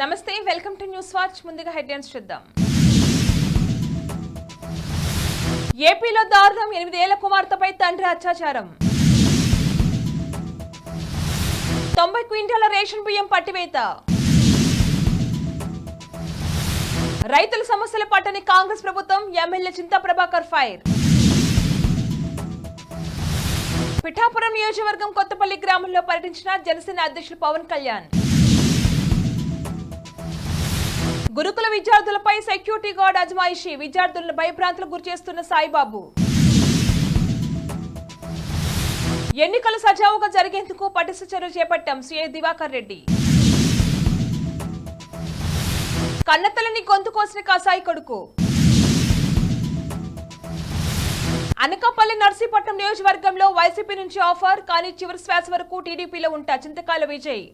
నమస్తే welcome to news watch. ముందుగా headlines చూద్దాం. ఏపీలో దారుణం ఎనిమిదేళ్ళ కుమార్తెపై తండ్రి అత్యాచారం. తొంభై క్వింటాల రేషన్ బియ్యం పట్టివేత. రైతుల సమస్యల పట్టని కాంగ్రెస్ ప్రభుత్వం ఎమ్మెల్యే చింతా ప్రభాకర్ ఫైర్. పిఠాపురం నియోజకవర్గం కొత్తపల్లి గ్రామంలో పర్యటించిన జనసేన అధ్యక్షులు పవన్ కళ్యాణ్. గురుకుల విద్యార్థులపై సెక్యూరిటీ గార్డ్ అజమాయిషి విద్యార్థులను భయభ్రాంతులకు గురిచేస్తున్న సాయిబాబు. ఎన్నికలు సజావుగా జరిగేందుకు పటిష్ట చర్యలు చేపట్టాం సీఐ దివాకర్ రెడ్డి. కన్నతలని గొంతు కోసిన కాసాయి కొడుకు. అనకాపల్లి నర్సీపట్నం నియోజకవర్గంలో వైసీపీ నుంచి ఆఫర్ కానీ చివరి శ్వాస వరకు టీడీపీలో ఉంటా చింతకాల విజయ్.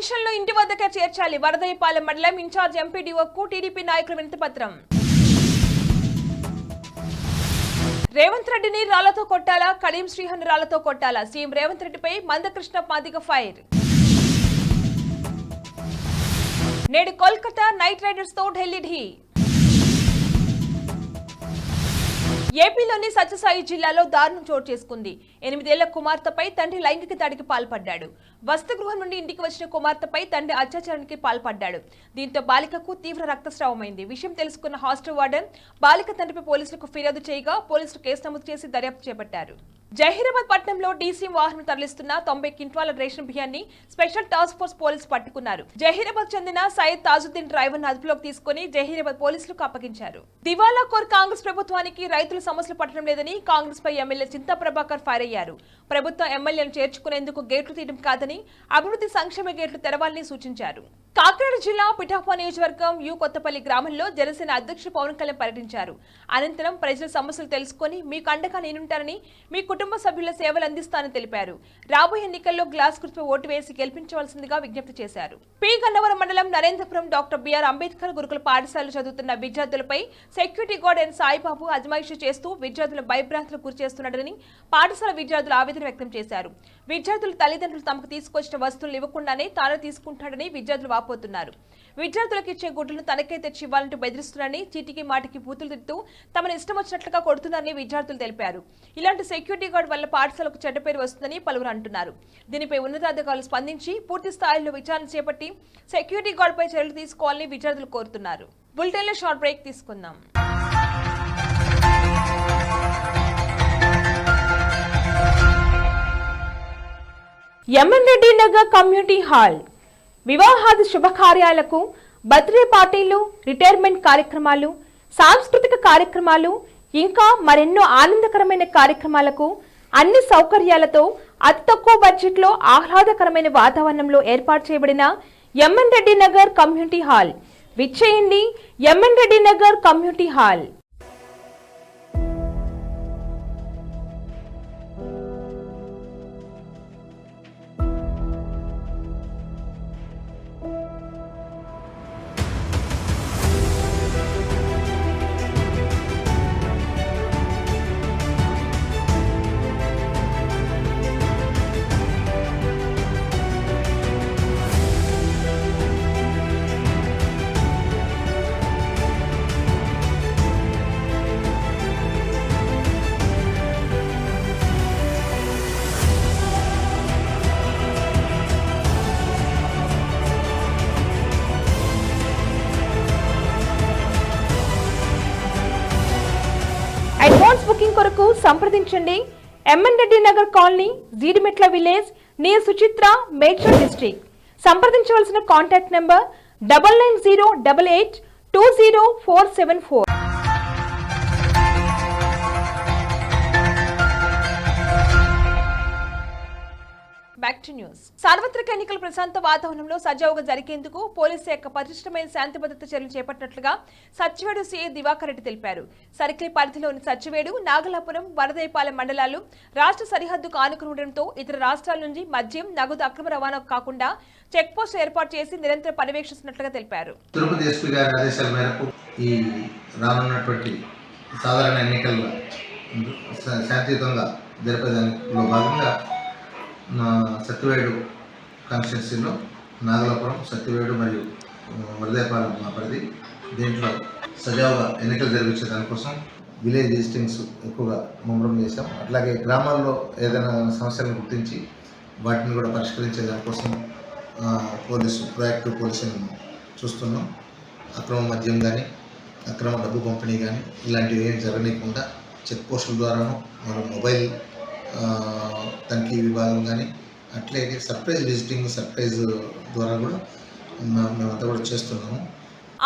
పెన్షన్లు ఇంటి వద్దకే చేర్చాలి. వరదయ్యపాలెం మండలం ఇన్ఛార్జ్ ఎంపీడీఓకు టీడీపీ నాయకుల వినతి పత్రం రేవంత్ రెడ్డిని రాళ్ళతో కొట్టాలా? కడీం శ్రీహన్ రాళ్ళతో కొట్టాలా? సీఎం రేవంత్ రెడ్డిపై మందకృష్ణ పాదిక ఫైర్. నేడు కోల్కతా నైట్ రైడర్స్తో ఢిల్లీ ఢీ. ఏపీలోని సత్యసాయి జిల్లాలో దారుణం చోటు చేసుకుంది. ఎనిమిదేళ్ళ కుమార్తెపై తండ్రి లైంగిక దాడికి పాల్పడ్డాడు. వసతిగృహం నుండి ఇంటికి వచ్చిన కుమార్తెపై తండ్రి అత్యాచారానికి పాల్పడ్డాడు. దీంతో బాలికకు తీవ్ర రక్తస్రావమైంది. విషయం తెలుసుకున్న హాస్టల్ వార్డెన్ బాలిక తండ్రిపై పోలీసులకు ఫిర్యాదు చేయగా పోలీసులు కేసు నమోదు చేసి దర్యాప్తు చేపట్టారు. జహీరాబాద్ పట్టణంలో డీసీఎం వాహనం తరలిస్తున్న తొంభై క్వింటాల రేషన్ బియ్యాన్ని స్పెషల్ టాస్క్ ఫోర్స్ పోలీసులు పట్టుకున్నారు. జహీరాబాద్ చెందిన సయ్యద్ తాజుద్దీన్ డ్రైవర్ అదుపులోకి తీసుకుని జహీరాబాద్ పోలీసులకు అప్పగించారు. దివాలా కోర్ కాంగ్రెస్ ప్రభుత్వానికి రైతుల సమస్యలు పట్టడం లేదని కాంగ్రెస్ పై ఎమ్మెల్యే చింతా ప్రభాకర్ ఫైర్ అయ్యారు. ప్రభుత్వం ఎమ్మెల్యేను చేర్చుకునేందుకు గేట్లు తీయడం కాదని అభివృద్ధి సంక్షేమ గేట్లు తెరవాలని సూచించారు. కాకినాడ జిల్లా పిఠాపా నియోజకవర్గం యు కొత్తపల్లి గ్రామంలో జనసేన అధ్యక్షుడు పవన్ కళ్యాణ్ పర్యటించారు. అనంతరం ప్రజల సమస్యలు తెలుసుకొని మీకు అండగా నేనుంటానని మీ కుటుంబ సభ్యుల సేవలు అందిస్తానని తెలిపారు. రాబోయే ఎన్నికల్లో గ్లాస్ గుర్తుపై ఓటు వేసి గెలిపించవలసిందిగా విజ్ఞప్తి చేశారు. పి. గన్నవరం మండలం నరేంద్రపురం డాక్టర్ బిఆర్ అంబేద్కర్ గురుకుల పాఠశాలలో చదువుతున్న విద్యార్థులపై సెక్యూరిటీ గార్డ్ ఎన్ సాయిబాబు అజమాయిషి చేస్తూ విద్యార్థుల భయభ్రాంతులకు గురి చేస్తున్నాడని పాఠశాల విద్యార్థులు ఆవేదన వ్యక్తం చేశారు. విద్యార్థుల తల్లిదండ్రులు తమకు తీసుకొచ్చిన వస్తువులు ఇవ్వకుండానే తాను తీసుకుంటాడని విద్యార్థులు వాపోతున్నారు. విద్యార్థులకు ఇచ్చే గుడ్లను తనకే తెచ్చి ఇవ్వాలంటూ బెదిరిస్తున్నారని చీటికి మాటికి బూతులు తిడుతూ తమను ఇష్టం వచ్చినట్లుగా కొడుతున్నారని విద్యార్థులు తెలిపారు. ఇలాంటి సెక్యూరిటీ గార్డ్ వల్ల పాఠశాలకు చెడ్డ పేరు వస్తుందని పలువురు అంటున్నారు. దీనిపై ఉన్నతాధికారులు స్పందించి పూర్తి స్థాయిలో విచారణ చేపట్టి సెక్యూరిటీ గార్డ్పై చర్యలు తీసుకోవాలని విద్యార్థులు కోరుతున్నారు. బులెటిన్లో షార్ట్ బ్రేక్ తీసుకుందాం. MN Reddy Nagar community hall వివాహాది శుభకార్యాలకు బర్త్డే పార్టీలు రిటైర్మెంట్ కార్యక్రమాలు సాంస్కృతిక కార్యక్రమాలు ఇంకా మరెన్నో ఆనందకరమైన కార్యక్రమాలకు అన్ని సౌకర్యాలతో అతి తక్కువ బడ్జెట్లో ఆహ్లాదకరమైన వాతావరణంలో ఏర్పాటు చేయబడిన MN Reddy Nagar community hall. విచ్చేయండి MN Reddy Nagar community hall. సంప్రదించండి. MN Reddy Nagar colony Jeedimetla village near Suchitra Medchal district. సంప్రదించవలసిన contact number double nine zero double eight two zero four seven four. Back to news సార్వత్రిక ఎన్నికల ప్రశాంత వాతావరణంలో సజావుగా జరిగేందుకు police శాఖ పటిష్టమైన శాంతి భద్రత చర్యలు చేపట్టినట్లుగా సచివేడు సీఏ దివాకర్ రెడ్డి తెలిపారు. సర్కిల్ పరిధిలోని సచివేడు నాగలాపురం వరదైపాలెం మండలాలు రాష్ట్ర సరిహద్దుకు ఆనుకుని ఉండడంతో ఇతర రాష్ట్రాల నుంచి మద్యం నగదు అక్రమ రవాణా కాకుండా చెక్పోస్ట్ ఏర్పాటు చేసి నిరంతరం పర్యవేక్షిస్తున్నట్లుగా తెలిపారు. తిరుపతి ఎస్పీ గారి ఆదేశాల మేరకు ఈ రానున్నటువంటి సాధారణ ఎన్నికల్లో శాంతియుతంగా జరిపేదానిలో భాగంగా నా సత్యవేడు కాన్స్టిట్యున్సీలో నాగలాపురం సత్యవేడు మరియు వరదేపాలెం మా పరిధి. దీంట్లో సజావుగా ఎన్నికలు జరిపించే దానికోసం విలేజ్ విజిటింగ్స్ ఎక్కువగా ముమ్మరం చేశాం. అట్లాగే గ్రామాల్లో ఏదైనా సమస్యలను గుర్తించి వాటిని కూడా పరిష్కరించే దానికోసం పోలీసు ప్రొయాక్టివ్ పోలీసింగ్ చూస్తున్నాం. అక్రమ మద్యం కానీ అక్రమ డబ్బు పంపిణీ కానీ ఇలాంటివి ఏం జరగనీయకుండా చెక్ పోస్టుల ద్వారాను మన మొబైల్ తనిఖీ విభాగం కానీ అట్లాగే సర్ప్రైజ్ విజిటింగ్ సర్ప్రైజ్ ద్వారా కూడా మేమంతా కూడా చేస్తున్నాము.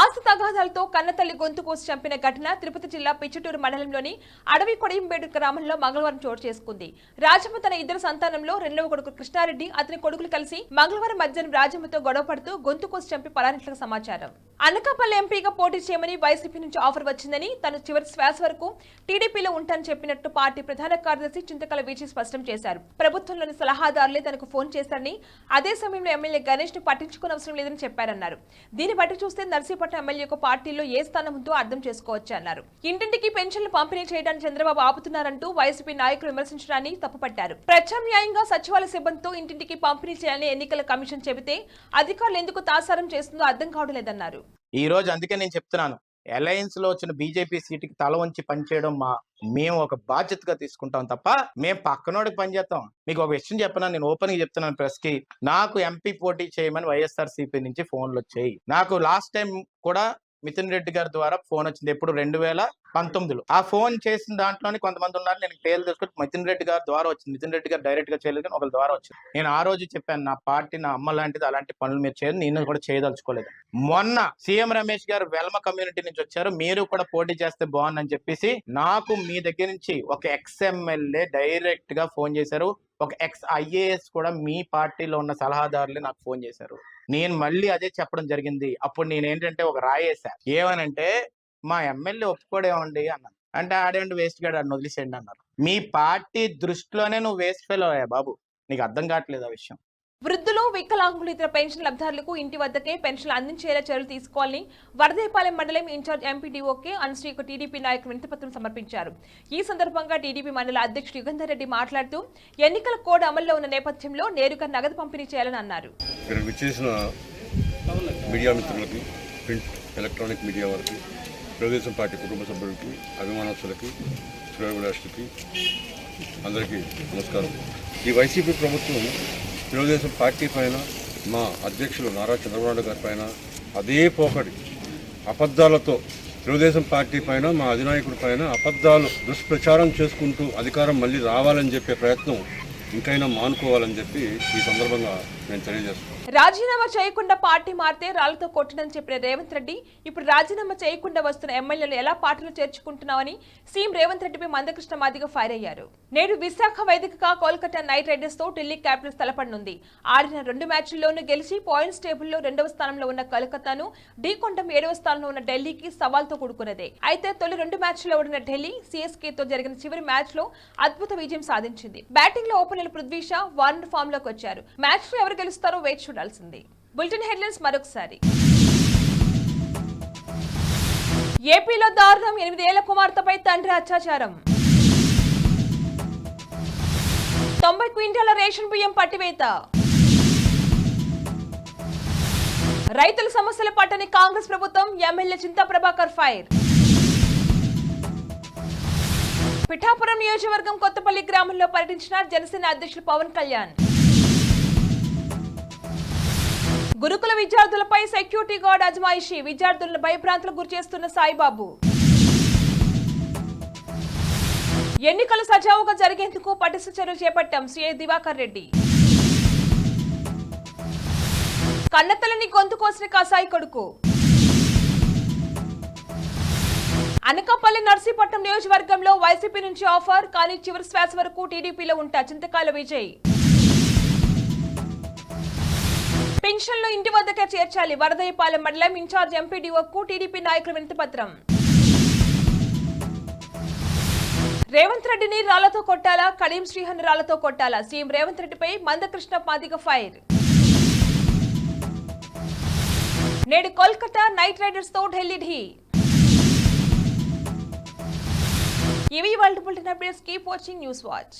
ఆస్తి తగాదాలతో కన్నతల్లి గొంతు కోసి చంపిన ఘటన తిరుపతి జిల్లా పిచ్చటూరు మండలంలోని అడవి కొడయంబేడు గ్రామంలో మంగళవారం చోటు చేసుకుంది. రాజమ్మ తన ఇద్దరు సంతానంలో రెండవ కొడుకు కృష్ణారెడ్డి అతని కొడుకులు కలిసి మంగళవారం మధ్యాహ్నం రాజమ్మతో గొడవ పడుతూ గొంతు కోసి చంపి పరానిట్లకు సమాచారం. అనకాపల్లి ఎంపీగా పోటీ చేయమని వైసీపీ నుంచి ఆఫర్ వచ్చిందని తను చివరి శ్వాస వరకు టీడీపీలో ఉంటానని చెప్పినట్టు పార్టీ ప్రధాన కార్యదర్శి చింతకల విజయ్ స్పష్టం చేశారు. ప్రభుత్వంలోని సలహాదారులే తనకు ఫోన్ చేశారని అదే సమయంలో ఎమ్మెల్యే గణేష్ను పట్టించుకునే అవసరం లేదని చెప్పారన్నారు. దీన్ని బట్టి చూస్తే నర్సీపట్నం ఎమ్మెల్యేకు పార్టీలో ఏ స్థానం ఉందో అర్థం చేసుకోవచ్చు అన్నారు. ఇంటింటికి పెన్షన్లు పంపిణీ చేయడానికి చంద్రబాబు ఆపుతున్నారంటూ వైసీపీ నాయకులు విమర్శించడాన్ని తప్పుపట్టారు. ప్రత్యామ్నాయంగా సచివాలయ సిబ్బందితో ఇంటింటికి పంపిణీ చేయాలని ఎన్నికల కమిషన్ చెబితే అధికారులు ఎందుకు తాసారం చేస్తుందో అర్థం కావడం లేదన్నారు ఈ రోజు అందుకే నేను చెప్తున్నాను. అలయన్స్లో వచ్చిన బీజేపీ సీటుకి తల వంచి పనిచేయడం మా మేము ఒక బాధ్యతగా తీసుకుంటాం తప్ప మేము పక్కనోడికి పనిచేస్తాం మీకు ఒక విషయం చెప్పనా? నేను ఓపెన్గా చెప్తున్నాను ప్రెస్కి నాకు ఎంపీ పోటీ చేయమని వైఎస్ఆర్ సిపి నుంచి ఫోన్లు వచ్చాయి. నాకు లాస్ట్ టైం కూడా మిథున్ రెడ్డి గారి ద్వారా ఫోన్ వచ్చింది. ఎప్పుడు? రెండు వేల పంతొమ్మిదిలో. ఆ ఫోన్ చేసిన దాంట్లోనే కొంతమంది ఉన్నారు. నేను పేర్లు తెలుసుకుంటే మిథున్ రెడ్డి గారి ద్వారా వచ్చింది. మిథున్ రెడ్డి గారు డైరెక్ట్గా చేయలేదు కానీ ఒకరి ద్వారా వచ్చింది. నేను ఆ రోజు చెప్పాను నా పార్టీ నా అమ్మ లాంటిది అలాంటి పనులు మీరు చేయదు నేను కూడా చేయదలుచుకోలేదు. మొన్న సీఎం రమేష్ గారు వెల్మ కమ్యూనిటీ నుంచి వచ్చారు. మీరు కూడా పోటీ చేస్తే బాగుందని చెప్పేసి నాకు మీ దగ్గర నుంచి ఒక ఎక్స్ఎమ్ఎల్ఏ డైరెక్ట్గా ఫోన్ చేశారు. ఒక ఎక్స్ ఐఏఎస్ కూడా మీ పార్టీలో ఉన్న సలహాదారులే నాకు ఫోన్ చేశారు. నేను మళ్ళీ అదే చెప్పడం జరిగింది. అప్పుడు నేను ఏంటంటే ఒక రాయేసా ఏమనంటే మా ఎమ్మెల్యే ఒప్పుకోడేమండి అన్నాను. అంటే ఆడేంటి వేస్ట్ గాడు అని వదిలేసేయండి అన్నారు. మీ పార్టీ దృష్టిలోనే నువ్వు వేస్ట్ ఫెయిల్ అయ్యా బాబు. నీకు అర్థం కావట్లేదు ఆ విషయం. వృద్ధులు వికలాంగులు ఇతర పెన్షన్ లబ్ధారులకు ఇంటి వద్దకే పెన్షన్లు అందించేలా చర్యలు తీసుకోవాలని వరదేపాలెం మండలం ఇన్ఛార్జ్ ఎంపీడీఓకే అనుశ్రీకు టీడీపీ నాయకులు వినతిపత్రం సమర్పించారు. ఈ సందర్భంగా టీడీపీ మండల అధ్యక్షుడు యుగంధర్ రెడ్డి మాట్లాడుతూ ఎన్నికల కోడ్ అమల్లో ఉన్న నేపథ్యంలో నేరుగా నగదు పంపిణీ చేయాలని అన్నారు. మీడియా మిత్రులకి ప్రింట్ ఎలక్ట్రానిక్ మీడియా వారికి తెలుగుదేశం పార్టీ కుటుంబ సభ్యులకి అభిమానస్తులకి శ్రేయోభిలాషులకి అందరికీ నమస్కారం. ఈ వైసీపీ ప్రభుత్వం తెలుగుదేశం పార్టీ పైన మా అధ్యక్షులు నారా చంద్రబాబు గారి పైన అదే పోకడి అబద్ధాలతో తెలుగుదేశం పార్టీ పైన మా అధినాయకుడి పైన అబద్ధాలు దుష్ప్రచారం చేసుకుంటూ అధికారం మళ్ళీ రావాలని చెప్పే ప్రయత్నం ఇంకైనా మానుకోవాలని చెప్పి ఈ సందర్భంగా నేను తెలియజేస్తున్నాను. రాజీనామా చేయకుండా పార్టీ మారితే రాళ్ళతో కొట్టడని చెప్పిన రేవంత్ రెడ్డి ఇప్పుడు రాజీనామా చేయకుండా వస్తున్న ఎమ్మెల్యేలు ఎలా పార్టీలో చేర్చుకుంటున్నామని సీఎం రేవంత్ రెడ్డిపై మందకృష్ణ మాదిగ ఫైర్ అయ్యారు. నేడు విశాఖ వేదికగా కోల్కతా నైట్ రైడర్స్తో ఢిల్లీ క్యాపిటల్స్ తలపడనుంది. ఆడిన రెండు మ్యాచ్ల్లోనూ గెలిచి పాయింట్స్ టేబుల్లో రెండవ స్థానంలో ఉన్న కోల్కతాను ఢీకొండం ఏడవ స్థానంలో ఉన్న ఢిల్లీకి సవాల్తో కూడుకున్నదే. అయితే తొలి రెండు మ్యాచ్ల్లో ఓడిన ఢిల్లీ సిఎస్కే తో జరిగిన చివరి మ్యాచ్లో అద్భుత విజయం సాధించింది. బ్యాటింగ్లో ఓపెనర్ పృథ్వీ షా వార్నర్ ఫామ్లోకి వచ్చారు. మ్యాచ్లో ఎవరు గెలుస్తారో వేచి చూడాల్సింది. బులెటిన్ హెడ్లైన్స్ మరొకసారి. ఏపీలో దారుణం ఎనిమిదేళ్ళ కుమార్తెపై తండ్రి అత్యాచారం. తొంభై క్వింటాల రేషన్ బియ్యం పట్టివేత. రైతుల సమస్యల పట్టని కాంగ్రెస్ ప్రభుత్వం ఎమ్మెల్యే చింతా ప్రభాకర్ ఫైర్. పిఠాపురం నియోజకవర్గం కొత్తపల్లి గ్రామంలో పర్యటించిన జనసేన అధ్యక్షులు పవన్ కళ్యాణ్. గురుకుల విద్యార్థులపై సెక్యూరిటీ గార్డ్ అజమాయిషి విద్యార్థులను భయభ్రాంతులకు గురిచేస్తున్న సాయిబాబు. ఎన్నికలు సజావుగా జరిగేందుకు పటిష్ట చర్యలు చేపట్టాం సీఐ దివాకర్ రెడ్డి. కన్నతలని గొంతు కోసిన కాసాయి కొడుకు. అనకాపల్లి నర్సీపట్నం నియోజకవర్గంలో వైసీపీ నుంచి ఆఫర్ కానీ చివరి శ్వాస వరకు టీడీపీలో ఉంటా చింతకాల విజయ్. పెన్షన్లు ఇంటి వద్దకే చేర్చాలి. వరదయపాలెం మండలం ఇన్ఛార్జ్ ఎంపీడీఓకు టీడీపీ నాయకుల వినతిపత్రం రేవంత్ రెడ్డిని రాళ్ళతో కొట్టాలా? కడీం శ్రీహన్ రాళ్ళతో కొట్టాలా? సీఎం రేవంత్ రెడ్డిపై మందకృష్ణ పాదిక ఫైర్. నేడు కోల్కతా నైట్ రైడర్స్తో ఢిల్లీ ఢీ. ఇవి world bulletin updates keep watching news watch.